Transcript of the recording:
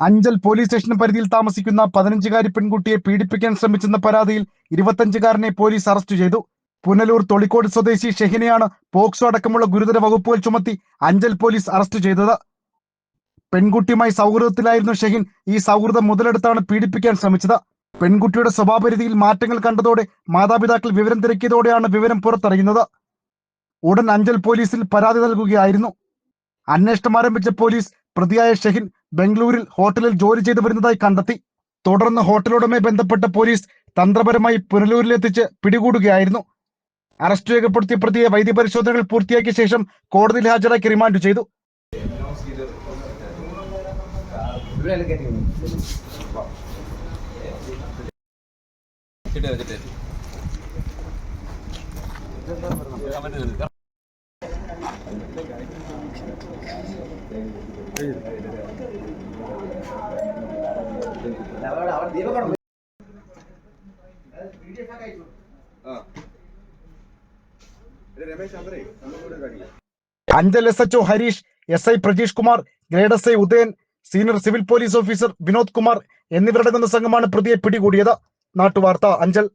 Anchal police station പരിധിയിൽ താമസിക്കുന്ന പതിനഞ്ചുകാരി പെൺകുട്ടിയെ പീഡിപ്പിക്കാൻ ശ്രമിച്ചെന്ന പരാതിയിൽ ഇരുപത്തഞ്ചുകാരനെ പോലീസ് അറസ്റ്റ് ചെയ്തു. പുനലൂർ തൊളിക്കോട് സ്വദേശി ഷെഹിനെയാണ് പോക്സോ അടക്കമുള്ള ഗുരുതര വകുപ്പുകൾ ചുമത്തി അഞ്ചൽ പോലീസ് അറസ്റ്റ് ചെയ്തത്. പെൺകുട്ടിയുമായി സൗഹൃദത്തിലായിരുന്നു ഷെഹിൻ ഈ സൗഹൃദം മുതലെടുത്താണ് പീഡിപ്പിക്കാൻ ശ്രമിച്ചത്. പെൺകുട്ടിയുടെ സ്വഭാവരീതിയിൽ മാറ്റങ്ങൾ കണ്ടതോടെ മാതാപിതാക്കൾ വിവരം തിരക്കിയതോടെയാണ് വിവരം പുറത്തറിയുന്നത്. ഉടൻ അഞ്ചൽ പോലീസിൽ പരാതി നൽകുകയായിരുന്നു. അന്വേഷണം ആരംഭിച്ച പോലീസ് പ്രതിയായ ഷെഹിൻ ബംഗളൂരിൽ ഹോട്ടലിൽ ജോലി ചെയ്തു വരുന്നതായി കണ്ടെത്തി. തുടർന്ന് ഹോട്ടലുടമയെ ബന്ധപ്പെട്ട പോലീസ് തന്ത്രപരമായി പുനലൂരിലെത്തിച്ച് പിടികൂടുകയായിരുന്നു. അറസ്റ്റ് രേഖപ്പെടുത്തിയ പ്രതിയെ വൈദ്യപരിശോധനകൾ പൂർത്തിയാക്കിയ ശേഷം കോടതിയിൽ ഹാജരാക്കി റിമാൻഡ് ചെയ്തു. Ramesh Anchal S H O Harish S I Prajeesh Kumar grade S I Udayan senior civil police officer Vinod Kumar എന്നിവരടങ്ങുന്ന സംഘമാണ് പ്രതിയെ പിടികൂടിയത്. നാട്ടുവാർത്ത അഞ്ചൽ.